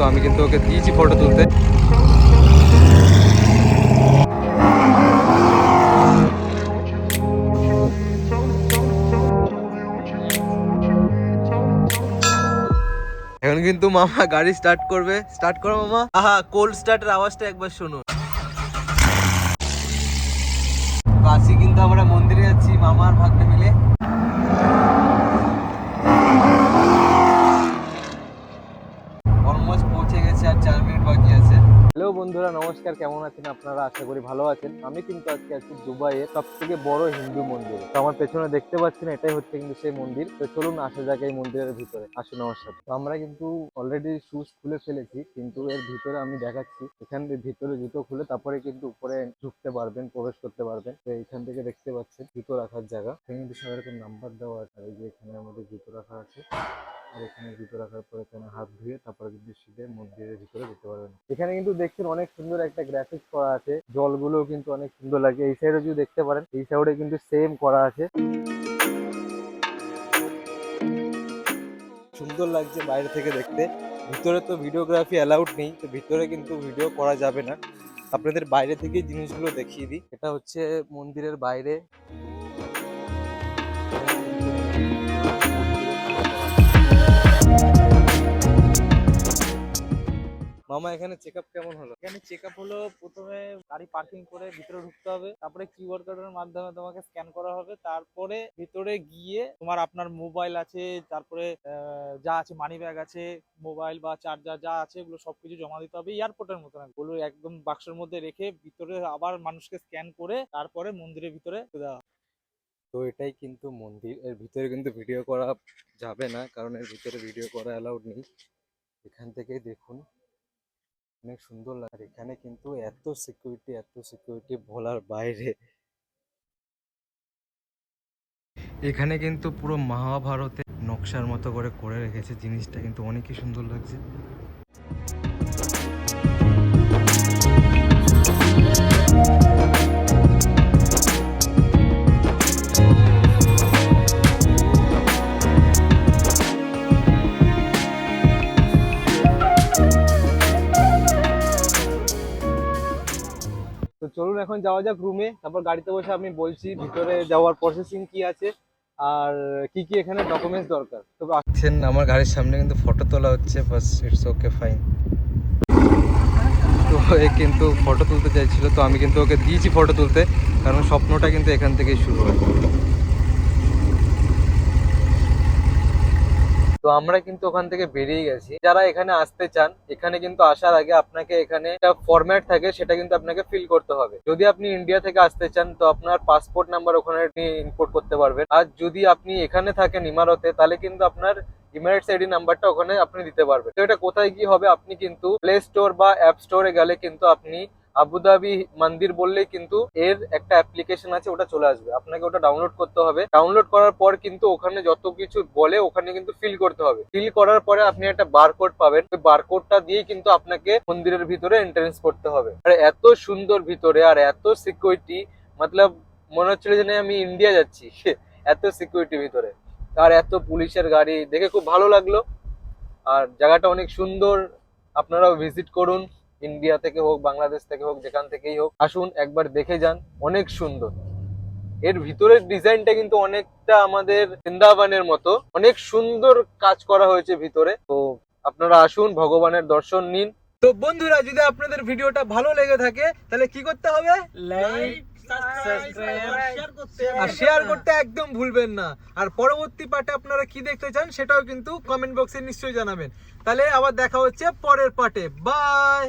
তো আমি কিন্তু ওকে দিয়েছি ফটো তুলতে। এখন কিন্তু মামা গাড়ি স্টার্ট করবে। স্টার্ট করো মামা। আহা কোল্ড স্টার্টের আওয়াজটা একবার শুনুন কাশি কিন্তু আমরা মন্দিরে যাচ্ছি, মামার ভাগ্নে মিলে। হ্যালো বন্ধুরা, নমস্কার। কেমন আছেন আপনারা? আশা করি ভালো আছেন। আমি কিন্তু আজকে আছি দুবাইয়ের সব থেকে বড় হিন্দু মন্দির। তো আমার পেছনে দেখতে পাচ্ছেন, এটাই হচ্ছে কিন্তু সেই মন্দির। তো চলুন আসা যাক এই মন্দিরের ভিতরে। আসুন সাথে তো আমরা কিন্তু অলরেডি শুজ খুলে ফেলেছি, কিন্তু এর ভিতরে আমি দেখাচ্ছি। এখান থেকে ভিতরে জুতো খুলে তারপরে কিন্তু উপরে ঢুকতে পারবেন, প্রবেশ করতে পারবেন। তো এখান থেকে দেখতে পাচ্ছেন, জুতো রাখার জায়গা। এখানে কিন্তু একটা নাম্বার দেওয়া আছে এই যে এখানে আমাদের জুতো রাখা আছে। আর এখানে জুতো রাখার পর এখানে হাত ধুয়ে তারপরে কিন্তু সিধে মন্দিরের ভিতরে যেতে পারবেন। এখানে কিন্তু দেখছেন অনেক সুন্দর একটা গ্রাফিক্স করা আছে। জলগুলো কিন্তু অনেক সুন্দর লাগে। এই সাইডে যদি দেখতে পারেন এই সাইডে কিন্তু সেম করা আছে। সুন্দর লাগছে বাইরে থেকে দেখতে। ভিতরে তো ভিডিওগ্রাফি অ্যালাউড নেই তো ভিতরে কিন্তু ভিডিও করা যাবে না। আপনাদের বাইরে থেকে জিনিসগুলো দেখিয়ে দিই। এটা হচ্ছে মন্দিরের বাইরে। মামা এখানে চেক আপ কেমন হলো? এখানে চেক আপ হলো প্রথমে গাড়ি পার্কিং করে ভিতরে ঢুকতে হবে তারপরে কিউআর কোডের মাধ্যমে তোমাকে স্ক্যান করা হবে তারপরে ভিতরে গিয়ে তোমার আপনার মোবাইল আছে তারপরে যা আছে মানি ব্যাগ আছে মোবাইল বা চার্জার যা আছে এগুলো সবকিছু জমা দিতে হবে এয়ারপোর্টের মতো না ওগুলো একদম বাক্সের মধ্যে রেখে ভিতরে আবার মানুষকে স্ক্যান করে তারপরে মন্দিরের ভিতরে দেওয়া। তো এটাই কিন্তু মন্দির এর ভিতরে কিন্তু ভিডিও করা যাবে না কারণ এর ভিতরে ভিডিও করা অ্যালাউড নেই। এখান থেকেই দেখুন। অনেক সুন্দর লাগে। এখানে কিন্তু এত সিকিউরিটি এত সিকিউরিটি ভোলার বাইরে। এখানে কিন্তু পুরো মহাভারতে নকশার মতো করে করে রেখেছে। জিনিসটা কিন্তু অনেকই সুন্দর লাগছে। তো চলুন এখন যাওয়া যাক রুমে তারপর গাড়িতে বসে আমি বলছি ভিতরে যাওয়ার প্রসেসিং কি আছে, আর কি কি এখানে ডকুমেন্টস দরকার। তো আসছেন আমার গাড়ির সামনে কিন্তু ফটো তোলা হচ্ছে বাস ইটস ওকে ফাইন তো এ কিন্তু ফটো তুলতে চাইছিল, তো আমি কিন্তু ওকে দিয়েছি ফটো তুলতে, কারণ স্বপ্নটা কিন্তু এখান থেকেই শুরু হয়। তো আমরা কিন্তু ওখান থেকে বেরিয়ে গেছি। যারা এখানে আসতে চান, এখানে কিন্তু আসার আগে আপনাকে এখানে একটা ফরম্যাট থাকে, সেটা কিন্তু আপনাকে ফিল করতে হবে। যদি আপনি ইন্ডিয়া থেকে আসতে চান, তো আপনার পাসপোর্ট নাম্বার ওখানে আপনি ইম্পোর্ট করতে পারবেন। আর যদি আপনি এখানে থাকেন ইমারতে, তাহলে কিন্তু আপনার ইমারেটস আইডি নাম্বারটা ওখানে আপনি দিতে পারবেন। তো এটা কোথায় কি হবে? আপনি কিন্তু প্লে স্টোর বা অ্যাপ স্টোরে গেলে কিন্তু আপনি আবুধাবি মন্দির বললেই কিন্তু এর একটা অ্যাপ্লিকেশন আছে, ওটা চলে আসবে। আপনাকে ওটা ডাউনলোড করতে হবে। ডাউনলোড করার পর কিন্তু ওখানে যত কিছু বলে, ওখানে কিন্তু ফিল করতে হবে। ফিল করার পরে আপনি একটা বারকোড পাবেন। ওই বারকোডটা দিয়ে কিন্তু আপনাকে মন্দিরের ভিতরে এন্ট্রেন্স করতে হবে। আর এত সুন্দর ভিতরে আর এত সিকিউরিটি মতলব মনে হচ্ছিল যে আমি ইন্ডিয়া যাচ্ছি। এত সিকিউরিটি ভিতরে। আর এত পুলিশের গাড়ি, দেখে খুব ভালো লাগল। আর জায়গাটা অনেক সুন্দর। আপনারাও ভিজিট করুন। ইন্ডিয়া থেকে হোক বাংলাদেশ থেকে হোক যেখান থেকেই হোক আসুন একবার দেখে যান অনেক সুন্দর। এর ভিতরের ডিজাইনটা কিন্তু অনেকটা আমাদের বৃন্দাবনের মতো অনেক সুন্দর কাজ করা হয়েছে ভিতরে। তো আপনারা আসুন ভগবানের দর্শন নিন। তো বন্ধুরা যদি আপনাদের ভিডিওটা ভালো লেগে থাকে তাহলে কি করতে হবে? লাইক আর শেয়ার করতে একদম ভুলবেন না। আর পরবর্তী পার্টে আপনারা কি দেখতে চান সেটাও কিন্তু কমেন্ট বক্সে নিশ্চয়ই জানাবেন। তাহলে আবার দেখা হচ্ছে পরের পার্টে। বাই